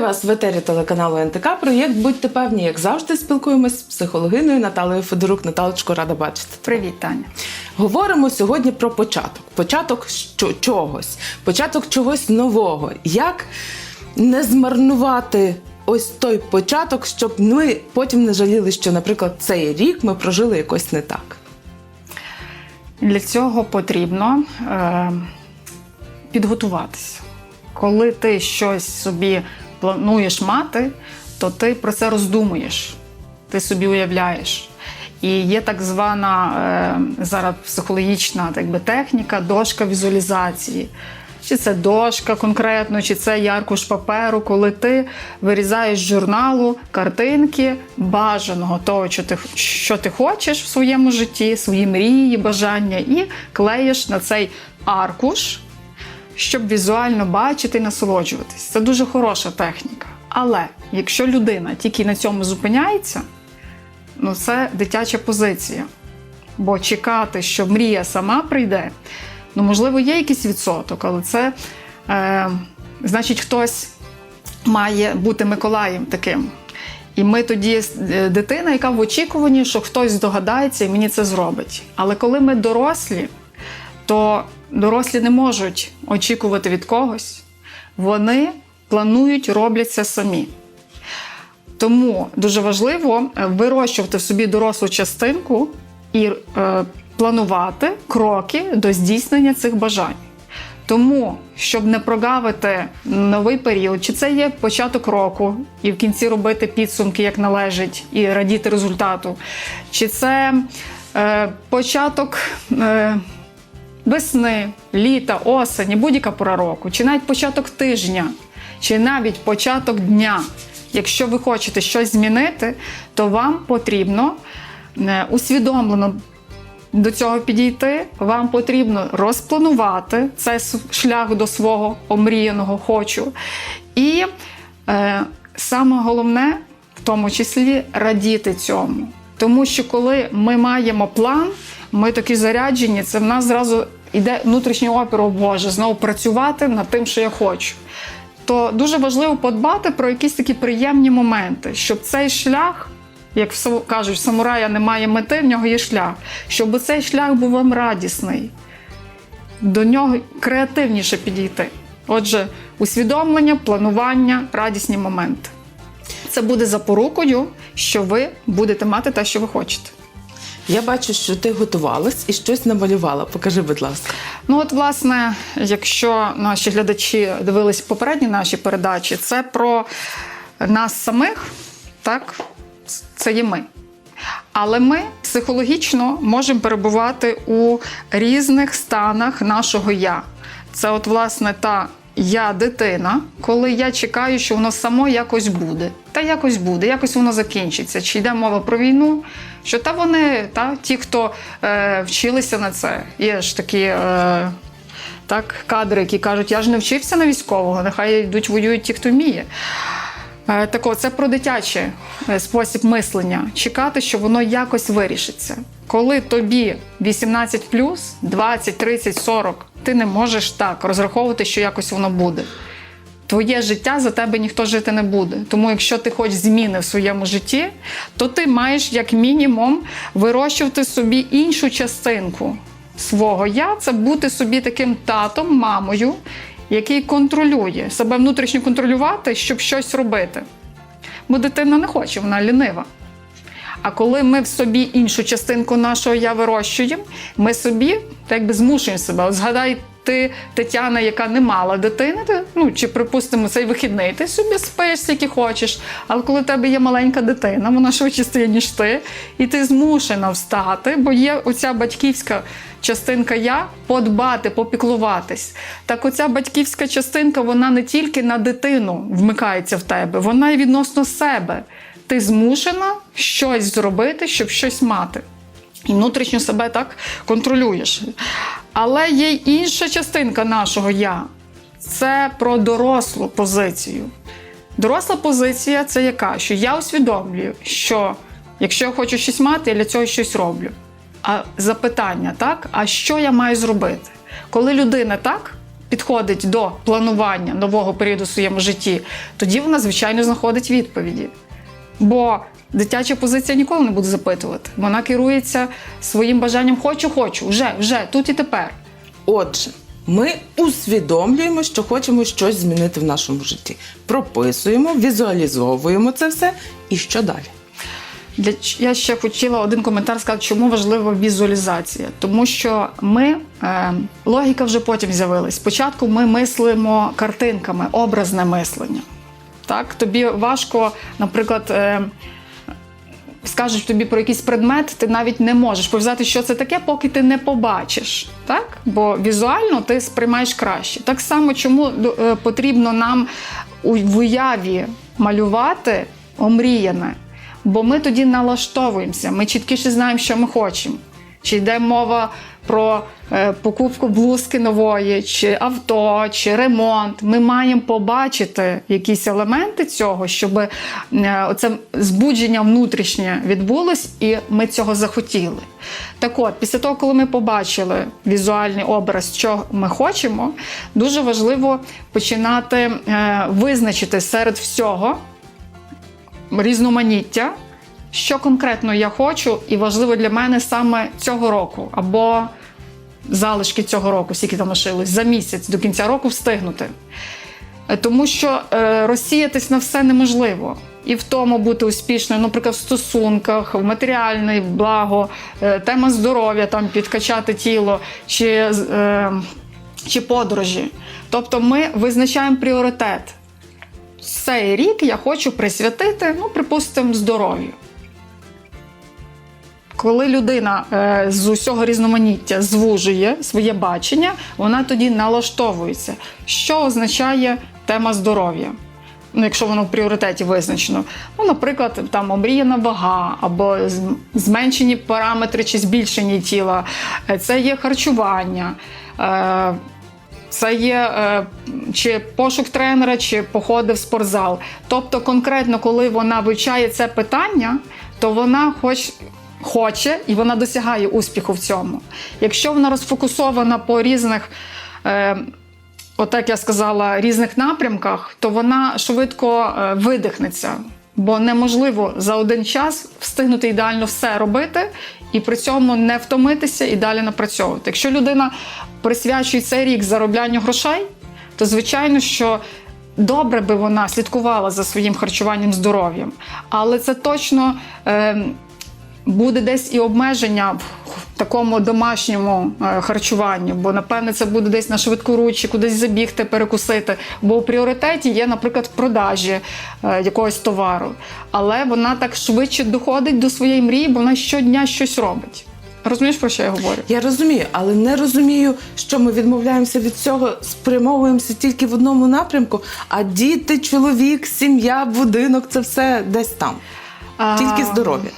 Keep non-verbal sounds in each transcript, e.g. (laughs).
Вітаю вас в етері телеканалу НТК. Проєкт Будьте певні, як завжди, спілкуємось з психологиною Наталею Федорук. Наталочко, рада бачити. Привіт, Таня. Говоримо сьогодні про початок. Початок чогось, початок чогось нового. Як не змарнувати ось той початок, щоб ми потім не жаліли, що, наприклад, цей рік ми прожили якось не так. Для цього потрібно е, підготуватися. Коли ти щось собі плануєш мати, то ти про це роздумуєш, ти собі уявляєш. І є так звана е, зараз психологічна так би, техніка дошка візуалізації. Чи це дошка конкретно, чи це яркуш паперу, коли ти вирізаєш з журналу картинки бажаного того, що ти, що ти хочеш в своєму житті, свої мрії, бажання, і клеїш на цей аркуш, щоб візуально бачити і насолоджуватись. Це дуже хороша техніка. Але якщо людина тільки на цьому зупиняється, ну це дитяча позиція. Бо чекати, що мрія сама прийде, ну, можливо, є якийсь відсоток, але це е, значить, хтось має бути Миколаєм таким. І ми тоді е, дитина, яка в очікуванні, що хтось здогадається і мені це зробить. Але коли ми дорослі, то дорослі не можуть очікувати від когось. Вони планують, роблять це самі. Тому дуже важливо е, вирощувати в собі дорослу частинку і е, планувати кроки до здійснення цих бажань. Тому, щоб не прогавити новий період, чи це є початок року, і в кінці робити підсумки, як належить, і радіти результату, чи це е, початок е, весни, літа, осені, будь-яка пора року, чи навіть початок тижня, чи навіть початок дня. Якщо ви хочете щось змінити, то вам потрібно е, усвідомлено до цього підійти, вам потрібно розпланувати цей шлях до свого омріяного хочу. І е, саме головне, в тому числі, радіти цьому. Тому що коли ми маємо план, ми такі заряджені, це в нас зразу йде внутрішній опір, о Боже, знову працювати над тим, що я хочу. То дуже важливо подбати про якісь такі приємні моменти, щоб цей шлях, як кажуть, в самурая немає мети, в нього є шлях, щоб цей шлях був вам радісний, до нього креативніше підійти. Отже, усвідомлення, планування, радісні моменти. Це буде запорукою, що ви будете мати те, що ви хочете. Я бачу, що ти готувалась і щось намалювала. Покажи, будь ласка. Ну, от, власне, якщо наші глядачі дивились попередні наші передачі, це про нас самих, так? Це є ми. Але ми психологічно можемо перебувати у різних станах нашого я. Це, от, власне, та я дитина, коли я чекаю, що воно само якось буде. Та якось буде, якось воно закінчиться. Чи йде мова про війну? Що та вони, та ті, хто е, вчилися на це, є ж такі. Е, так, кадри, які кажуть, я ж не вчився на військового, нехай йдуть воюють ті, хто вміє. Е, Так от, це про дитячий е, спосіб мислення. Чекати, що воно якось вирішиться. Коли тобі 18, 20, 30, 40, ти не можеш так розраховувати, що якось воно буде. Твоє життя за тебе ніхто жити не буде. Тому, якщо ти хочеш зміни в своєму житті, то ти маєш як мінімум вирощувати собі іншу частинку свого я це бути собі таким татом, мамою, який контролює себе внутрішньо контролювати, щоб щось робити. Бо дитина не хоче, вона лінива. А коли ми в собі іншу частинку нашого я вирощуємо, ми собі так якби змушуємо себе. От згадай ти, Тетяна, яка не мала дитини, ти, ну чи припустимо цей вихідний, ти собі спиш, скільки хочеш. Але коли в тебе є маленька дитина, вона швидше стає, ніж ти, і ти змушена встати, бо є оця батьківська частинка я подбати, попіклуватись. Так оця батьківська частинка, вона не тільки на дитину вмикається в тебе, вона й відносно себе. Ти змушена щось зробити, щоб щось мати. І внутрішньо себе так контролюєш. Але є й інша частинка нашого я це про дорослу позицію. Доросла позиція це яка? Що я усвідомлюю, що якщо я хочу щось мати, я для цього щось роблю. А запитання, так? А що я маю зробити? Коли людина так підходить до планування нового періоду в своєму житті, тоді вона, звичайно, знаходить відповіді. Бо дитяча позиція ніколи не буде запитувати. Вона керується своїм бажанням хочу, хочу, вже, вже, тут і тепер. Отже, ми усвідомлюємо, що хочемо щось змінити в нашому житті. Прописуємо, візуалізовуємо це все. І що далі? Для я ще хотіла один коментар сказати, чому важлива візуалізація. Тому що ми е, логіка вже потім з'явилась. Спочатку ми мислимо картинками, образне мислення. Так, тобі важко, наприклад. Е, Скажуть тобі про якийсь предмет, ти навіть не можеш пов'язати, що це таке, поки ти не побачиш. Так? Бо візуально ти сприймаєш краще. Так само, чому е, потрібно нам в уяві малювати омріяне. Бо ми тоді налаштовуємося, ми чіткіше знаємо, що ми хочемо. Чи йде мова про е, покупку блузки нової, чи авто, чи ремонт. Ми маємо побачити якісь елементи цього, щоб е, оце збудження внутрішнє відбулось, і ми цього захотіли. Так от, після того, коли ми побачили візуальний образ, що ми хочемо, дуже важливо починати е, визначити серед всього різноманіття, що конкретно я хочу, і важливо для мене саме цього року, або залишки цього року, скільки там лишилось, за місяць до кінця року встигнути. Е, Тому що е, розсіятись на все неможливо. І в тому бути успішною, наприклад, в стосунках, в матеріальне благо, е, тема здоров'я, там підкачати тіло чи, е, чи подорожі. Тобто ми визначаємо пріоритет цей рік я хочу присвятити, ну, припустимо, здоров'ю. Коли людина е, з усього різноманіття звужує своє бачення, вона тоді налаштовується. Що означає тема здоров'я? Ну, якщо воно в пріоритеті визначено. Ну, наприклад, там омріяна вага або зменшені параметри чи збільшені тіла, Е, це є харчування. Е, це є чи пошук тренера, чи походи в спортзал. Тобто, конкретно, коли вона вивчає це питання, то вона хоч. Хоче і вона досягає успіху в цьому. Якщо вона розфокусована по різних, е, отак я сказала, різних напрямках, то вона швидко е, видихнеться. Бо неможливо за один час встигнути ідеально все робити і при цьому не втомитися і далі напрацьовувати. Якщо людина присвячує цей рік зароблянню грошей, то звичайно, що добре би вона слідкувала за своїм харчуванням здоров'ям, але це точно. Е, буде десь і обмеження в такому домашньому е, харчуванні, бо напевне це буде десь на швидку руч, кудись забігти, перекусити. Бо у пріоритеті є, наприклад, продажі е, якогось товару. Але вона так швидше доходить до своєї мрії, бо вона щодня щось робить. Розумієш, про що я говорю? Я розумію, але не розумію, що ми відмовляємося від цього, спрямовуємося тільки в одному напрямку, а діти, чоловік, сім'я, будинок це все десь там. Тільки здоров'я.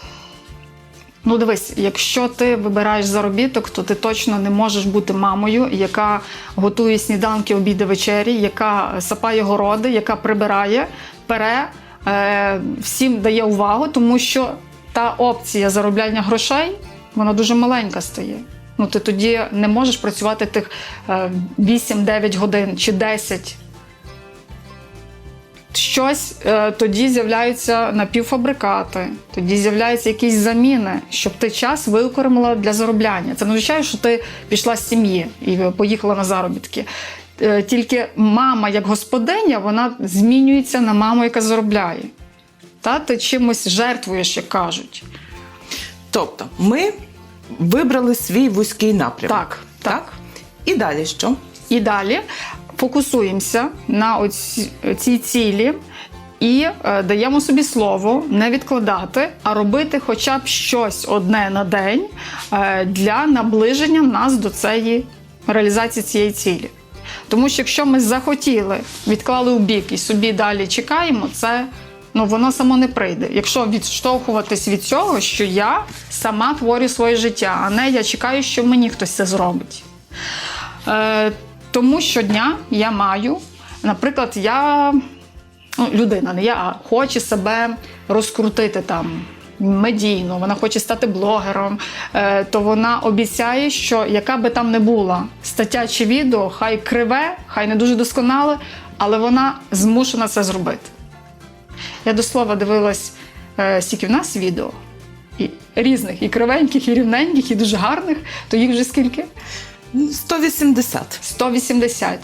Ну, дивись, якщо ти вибираєш заробіток, то ти точно не можеш бути мамою, яка готує сніданки, обіди, вечері, яка сапає городи, яка прибирає, пере, е, всім дає увагу, тому що та опція заробляння грошей вона дуже маленька стає. Ну, ти тоді не можеш працювати тих е, 8-9 годин чи 10 щось е, тоді з'являються напівфабрикати, тоді з'являються якісь заміни, щоб ти час використала для заробляння. Це не означає, що ти пішла з сім'ї і поїхала на заробітки. Е, Тільки мама, як господиня, вона змінюється на маму, яка заробляє. Та ти чимось жертвуєш, як кажуть. Тобто, ми вибрали свій вузький напрямок. Так, так. І далі що? І далі фокусуємося на оці- цій цілі і е, даємо собі слово не відкладати, а робити хоча б щось одне на день е, для наближення нас до цієї реалізації цієї цілі. Тому що якщо ми захотіли, відклали у бік і собі далі чекаємо, це ну, воно само не прийде. Якщо відштовхуватись від цього, що я сама творю своє життя, а не я чекаю, що мені хтось це зробить. Е, тому щодня я маю, наприклад, я ну, людина, не я, а хоче себе розкрутити там медійну, вона хоче стати блогером, е, то вона обіцяє, що яка би там не була стаття чи відео, хай криве, хай не дуже досконале, але вона змушена це зробити. Я до слова дивилась, е, скільки в нас відео. І різних, і кривеньких, і рівненьких, і дуже гарних, то їх вже скільки? Ну, 180. 180.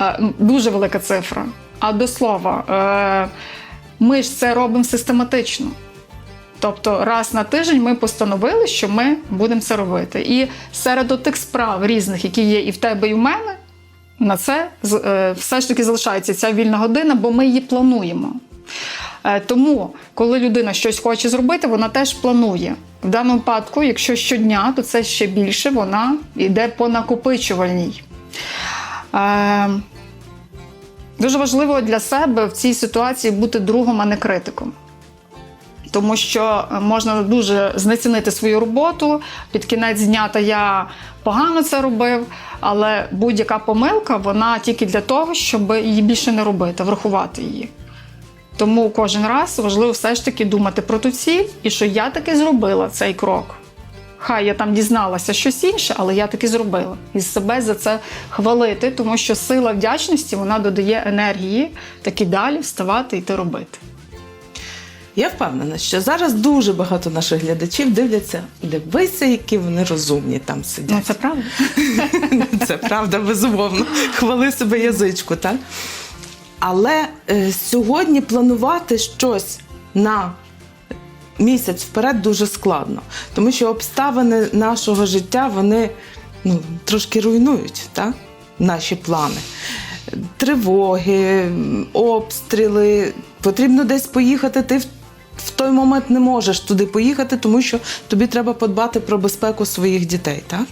Е, Дуже велика цифра. А до слова, е, ми ж це робимо систематично. Тобто, раз на тиждень ми постановили, що ми будемо це робити. І серед тих справ різних, які є і в тебе, і в мене, на це е, все ж таки залишається ця вільна година, бо ми її плануємо. Е, Тому, коли людина щось хоче зробити, вона теж планує. В даному випадку, якщо щодня, то це ще більше вона йде по накопичувальній. Е, Дуже важливо для себе в цій ситуації бути другом, а не критиком. Тому що е, можна дуже знецінити свою роботу. Під кінець дня та я погано це робив, але будь-яка помилка вона тільки для того, щоб її більше не робити, врахувати її. Тому кожен раз важливо все ж таки думати про ту ціль і що я таки зробила цей крок. Хай я там дізналася щось інше, але я таки зробила. І себе за це хвалити, тому що сила вдячності вона додає енергії таки далі вставати і йти робити. Я впевнена, що зараз дуже багато наших глядачів дивляться, дивися, які вони розумні там Ну сидять. це правда. (laughs) Це правда, безумовно. Хвали себе язичку, так? Але е, сьогодні планувати щось на місяць вперед дуже складно, тому що обставини нашого життя вони ну, трошки руйнують так? наші плани. Тривоги, обстріли, потрібно десь поїхати. Ти в той момент не можеш туди поїхати, тому що тобі треба подбати про безпеку своїх дітей. Так?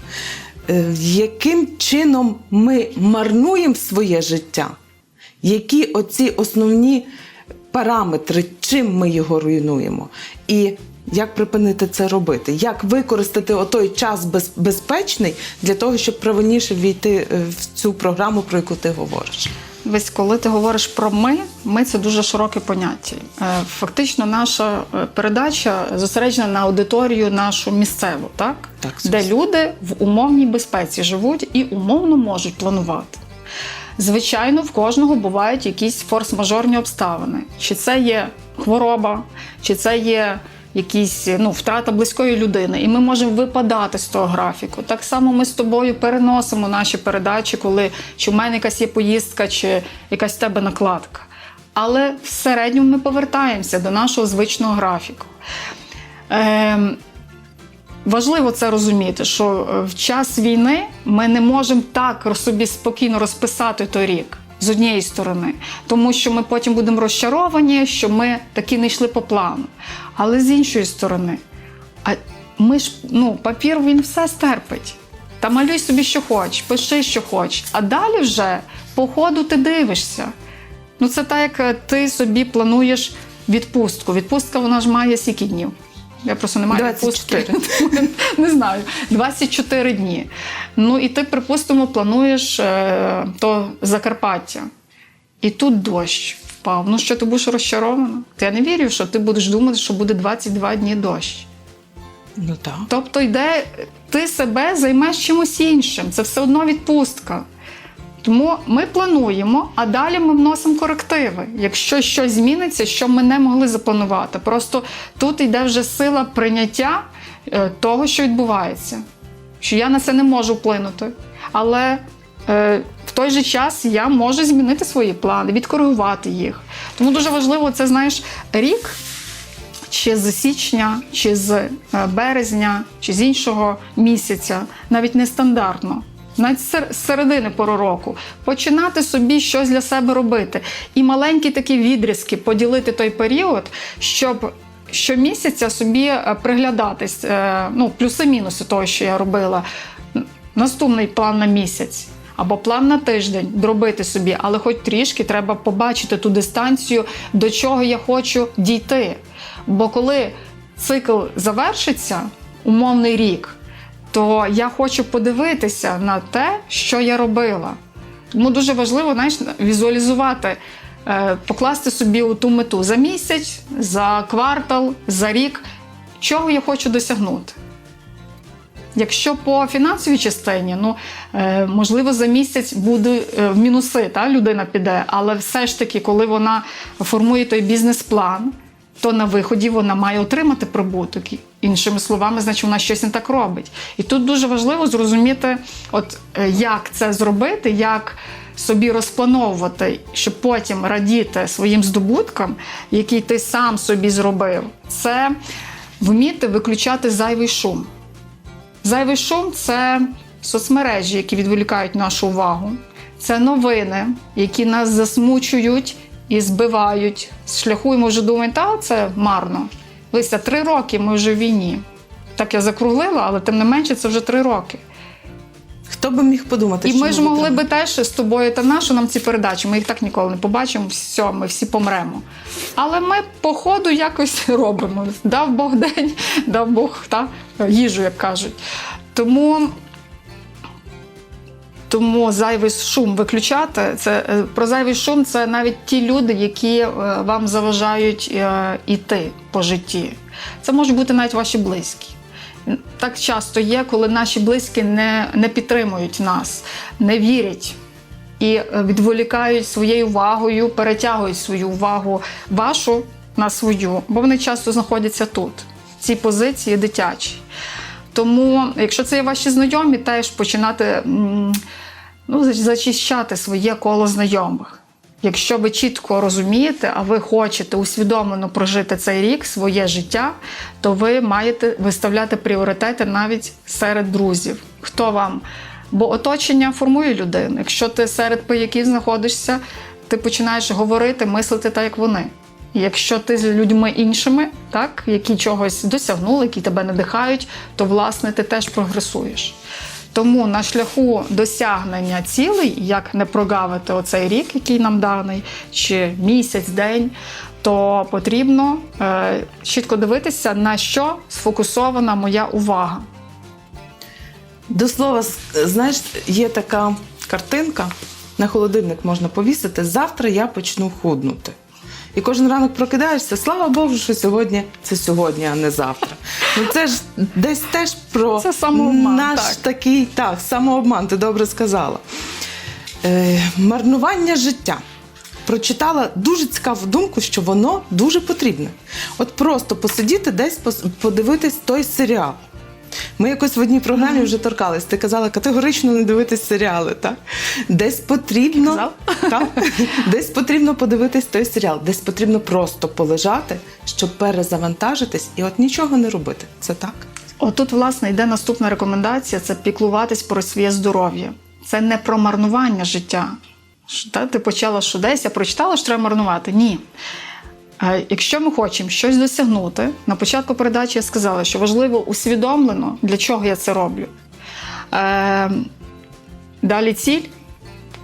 Е, Яким чином ми марнуємо своє життя? Які оці основні параметри, чим ми його руйнуємо? І як припинити це робити? Як використати отой час без, безпечний для того, щоб правильніше війти е, в цю програму, про яку ти говориш? Весь, коли ти говориш про ми, ми це дуже широке поняття. Е, Фактично, наша е, передача зосереджена на аудиторію нашу місцеву, так? Так, де люди в умовній безпеці живуть і умовно можуть планувати. Звичайно, в кожного бувають якісь форс-мажорні обставини. Чи це є хвороба, чи це є якісь ну, втрата близької людини, і ми можемо випадати з того графіку. Так само ми з тобою переносимо наші передачі, коли чи в мене якась є поїздка, чи якась в тебе накладка. Але в середньому ми повертаємося до нашого звичного графіку. Ем, Важливо це розуміти, що е, в час війни ми не можемо так собі спокійно розписати той рік з однієї сторони, тому що ми потім будемо розчаровані, що ми таки не йшли по плану. Але з іншої сторони, а ми ж ну, папір він все стерпить. Та малюй собі, що хочеш, пиши, що хочеш. А далі вже по ходу ти дивишся. Ну, це так, як е, ти собі плануєш відпустку. Відпустка вона ж має скільки днів. Я просто не маю 24. відпустки. (laughs) Не знаю, 24 дні. Ну і ти, припустимо, плануєш е, то Закарпаття. І тут дощ впав. Ну що ти будеш розчарована? Я не вірю, що ти будеш думати, що буде 22 дні дощ. Ну так. Тобто йде, ти себе займеш чимось іншим. Це все одно відпустка. Тому ми плануємо, а далі ми вносимо корективи. Якщо щось зміниться, що ми не могли запланувати. Просто тут йде вже сила прийняття е, того, що відбувається. Що я на це не можу вплинути. Але е, в той же час я можу змінити свої плани, відкоригувати їх. Тому дуже важливо, це знаєш, рік чи з січня, чи з е, березня, чи з іншого місяця, навіть нестандартно. Навіть з середини пору року починати собі щось для себе робити. І маленькі такі відрізки поділити той період, щоб щомісяця собі е, приглядатись, е, ну, плюси-мінуси того, що я робила. Наступний план на місяць або план на тиждень зробити собі, але хоч трішки треба побачити ту дистанцію, до чого я хочу дійти. Бо коли цикл завершиться, умовний рік, то я хочу подивитися на те, що я робила. Тому дуже важливо знаєш, візуалізувати, е, покласти собі ту мету за місяць, за квартал, за рік чого я хочу досягнути. Якщо по фінансовій частині, ну е, можливо, за місяць буде е, в мінуси, та людина піде, але все ж таки, коли вона формує той бізнес-план, то на виході вона має отримати прибуток. Іншими словами, значить, вона щось не так робить. І тут дуже важливо зрозуміти, от е, як це зробити, як собі розплановувати, щоб потім радіти своїм здобуткам, які ти сам собі зробив. Це вміти виключати зайвий шум. Зайвий шум це соцмережі, які відволікають нашу увагу. Це новини, які нас засмучують і збивають з шляху. І ми вже думаємо, та це марно. Лися, три роки ми вже в війні. Так я закруглила, але тим не менше це вже три роки. Хто би міг подумати, І що ми ж могли би теж з тобою та нашу нам ці передачі. Ми їх так ніколи не побачимо. Все, ми всі помремо. Але ми по ходу якось (laughs) робимо. Дав Бог день, дав Бог та, їжу, як кажуть. Тому. Тому зайвий шум виключати. Це е, про зайвий шум це навіть ті люди, які е, вам заважають е, іти по житті. Це можуть бути навіть ваші близькі. Так часто є, коли наші близькі не, не підтримують нас, не вірять і відволікають своєю увагою, перетягують свою увагу вашу на свою, бо вони часто знаходяться тут, в цій позиції дитячій. Тому, якщо це є ваші знайомі, теж починати ну, зачищати своє коло знайомих. Якщо ви чітко розумієте, а ви хочете усвідомлено прожити цей рік, своє життя, то ви маєте виставляти пріоритети навіть серед друзів. Хто вам? Бо оточення формує людину. Якщо ти серед пияків знаходишся, ти починаєш говорити, мислити так, як вони. Якщо ти з людьми іншими, так, які чогось досягнули, які тебе надихають, то власне ти теж прогресуєш. Тому на шляху досягнення цілей, як не прогавити оцей рік, який нам даний, чи місяць, день, то потрібно е, чітко дивитися, на що сфокусована моя увага. До слова, знаєш, є така картинка, на холодильник можна повісити. Завтра я почну худнути. І кожен ранок прокидаєшся, слава Богу, що сьогодні це сьогодні, а не завтра. Ну це ж десь теж про Це самообман, наш так. такий, так, самообман, ти добре сказала. Е, марнування життя. Прочитала дуже цікаву думку, що воно дуже потрібне. От просто посидіти десь подивитись той серіал. Ми якось в одній програмі вже торкались. Ти казала категорично не дивитись серіали. Так? Десь потрібно так? десь потрібно подивитись той серіал, десь потрібно просто полежати, щоб перезавантажитись і от нічого не робити. Це так? Отут, власне, йде наступна рекомендація: це піклуватись про своє здоров'я. Це не про марнування життя. Та, ти почала що десь, я прочитала, що треба марнувати. Ні. Якщо ми хочемо щось досягнути, на початку передачі я сказала, що важливо усвідомлено, для чого я це роблю. Е, далі ціль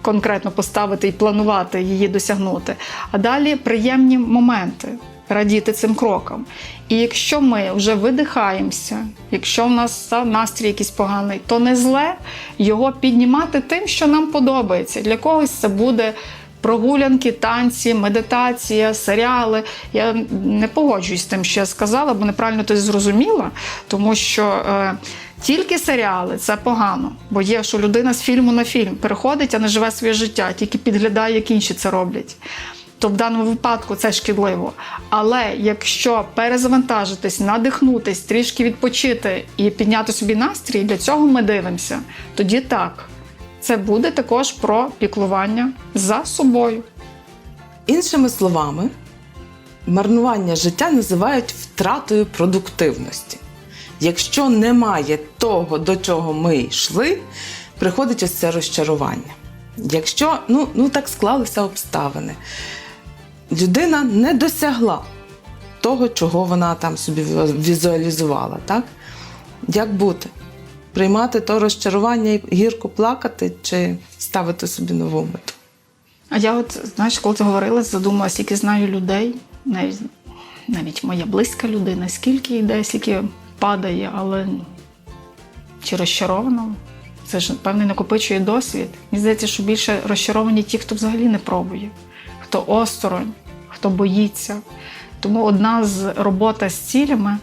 конкретно поставити і планувати її досягнути. А далі приємні моменти, радіти цим кроком. І якщо ми вже видихаємося, якщо в нас настрій якийсь поганий, то не зле його піднімати тим, що нам подобається. Для когось це буде. Прогулянки, танці, медитація, серіали. Я не погоджуюсь з тим, що я сказала, бо неправильно ти зрозуміла, тому що е, тільки серіали це погано, бо є, що людина з фільму на фільм переходить, а не живе своє життя, тільки підглядає, як інші це роблять. То в даному випадку це шкідливо. Але якщо перезавантажитись, надихнутись, трішки відпочити і підняти собі настрій, для цього ми дивимося, тоді так. Це буде також про піклування за собою. Іншими словами, марнування життя називають втратою продуктивності. Якщо немає того, до чого ми йшли, приходить ось це розчарування. Якщо ну, ну так склалися обставини, людина не досягла того, чого вона там собі візуалізувала, так? Як бути? Приймати то розчарування і гірко плакати, чи ставити собі нову мету? А я от, знаєш, коли ти говорила, задумалася, скільки знаю людей, навіть, навіть моя близька людина, скільки йде, скільки падає, але чи розчаровано. Це ж, певний, накопичує досвід. Мені здається, що більше розчаровані ті, хто взагалі не пробує, хто осторонь, хто боїться. Тому одна з робота з цілями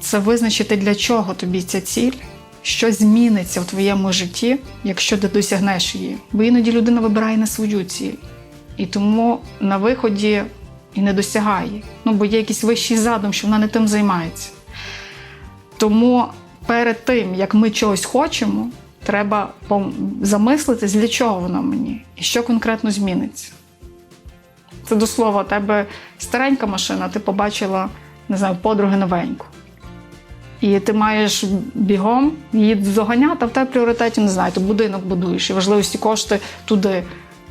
це визначити, для чого тобі ця ціль, що зміниться в твоєму житті, якщо ти досягнеш її. Бо іноді людина вибирає не свою ціль. І тому на виході і не досягає. Ну, бо є якийсь вищий задум, що вона не тим займається. Тому перед тим, як ми чогось хочемо, треба замислитись, для чого воно мені і що конкретно зміниться. Це до слова, у тебе старенька машина, ти побачила, не знаю, подруги новеньку. І ти маєш бігом її доганяти, а в тебе пріоритеті не знаю, ти будинок будуєш, і важливо всі кошти туди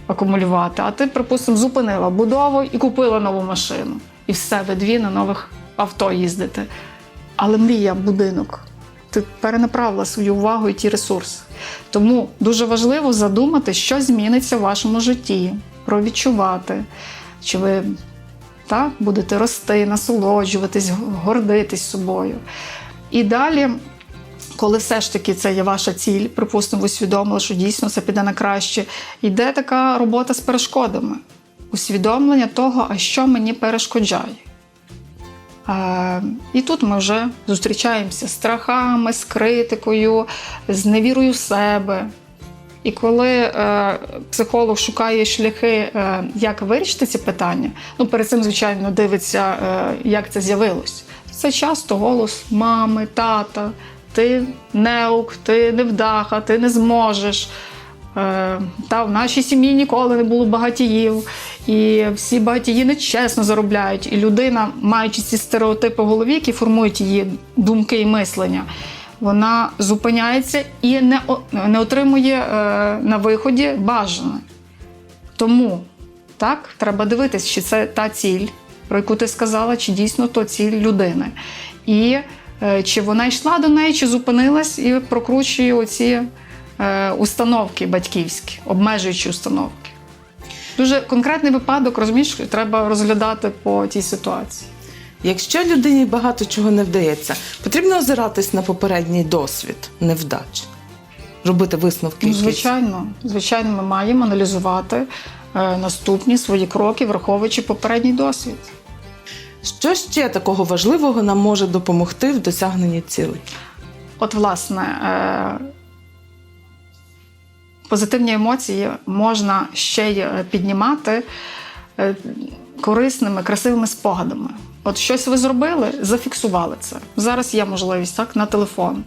акумулювати. А ти, припустимо, зупинила будову і купила нову машину. І все, ви дві на нових авто їздите. Але мрія, будинок. Ти перенаправила свою увагу і ті ресурси. Тому дуже важливо задумати, що зміниться в вашому житті, провідчувати, чи ви так, будете рости, насолоджуватись, гордитись собою. І далі, коли все ж таки це є ваша ціль, припустимо, ви усвідомили, що дійсно це піде на краще, йде така робота з перешкодами, усвідомлення того, а що мені перешкоджає. Е, І тут ми вже зустрічаємося з страхами, з критикою, з невірою в себе. І коли е, психолог шукає шляхи, е, як вирішити ці питання, ну перед цим, звичайно, дивиться, е, як це з'явилось. Це часто голос мами, тата, ти неук, ти невдаха, ти не зможеш. Е, та в нашій сім'ї ніколи не було багатіїв, і всі багатії нечесно заробляють. І людина, маючи ці стереотипи в голові, які формують її думки і мислення, вона зупиняється і не, не отримує е, на виході бажане. Тому так, треба дивитись, чи це та ціль, про яку ти сказала, чи дійсно то ціль людини. І е, чи вона йшла до неї, чи зупинилась і прокручує оці е, установки батьківські, обмежуючі установки. Дуже конкретний випадок, розумієш, треба розглядати по тій ситуації. Якщо людині багато чого не вдається, потрібно озиратись на попередній досвід невдач, робити висновки. Ну, звичайно, звичайно, ми маємо аналізувати наступні свої кроки, враховуючи попередній досвід. Що ще такого важливого нам може допомогти в досягненні цілей? От, власне, е, позитивні емоції можна ще й е, піднімати е, корисними, красивими спогадами. От щось ви зробили, зафіксували це. Зараз є можливість так на телефон.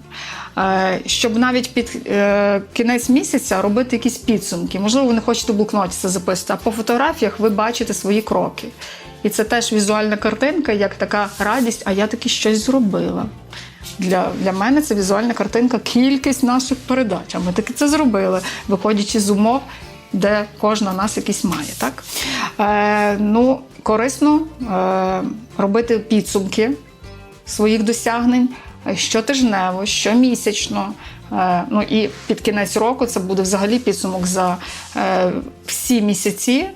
Е, Щоб навіть під е, кінець місяця робити якісь підсумки. Можливо, ви не хочете в блокноті це записувати, а по фотографіях ви бачите свої кроки. І це теж візуальна картинка, як така радість, а я таки щось зробила. Для, для мене це візуальна картинка, кількість наших передач. А ми таки це зробили, виходячи з умов, де кожна нас якісь має. Так? Е, ну, корисно е, робити підсумки своїх досягнень е, щотижнево, щомісячно. Е, ну і під кінець року це буде взагалі підсумок за е, всі місяці.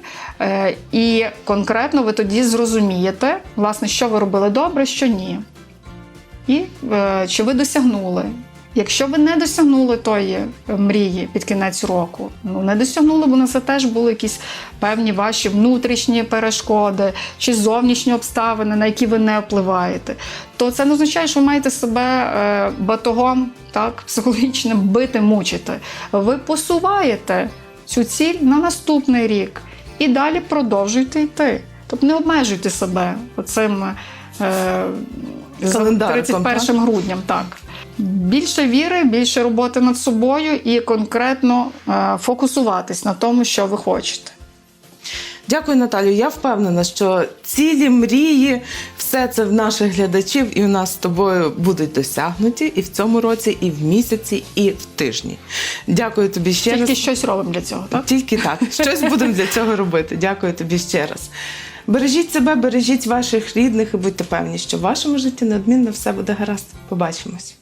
І конкретно ви тоді зрозумієте, власне, що ви робили добре, що ні і чи ви досягнули. Якщо ви не досягнули тої е, мрії під кінець року, ну не досягнули, бо на це теж були якісь певні ваші внутрішні перешкоди чи зовнішні обставини, на які ви не впливаєте, то це не означає, що ви маєте себе е, батогом так, психологічним бити, мучити. Ви посуваєте цю ціль на наступний рік і далі продовжуйте йти. Тобто не обмежуйте себе оцим. Е, з Календариком, 31 грудням, так. Більше віри, більше роботи над собою і конкретно е, фокусуватись на тому, що ви хочете. Дякую, Наталю. Я впевнена, що цілі мрії, все це в наших глядачів і у нас з тобою будуть досягнуті і в цьому році, і в місяці, і в тижні. Дякую тобі ще Тільки раз. щось робимо для цього, так? Тільки так. Щось будемо для цього робити. Дякую тобі ще раз. Бережіть себе, бережіть ваших рідних і будьте певні, що в вашому житті неодмінно все буде гаразд. Побачимось.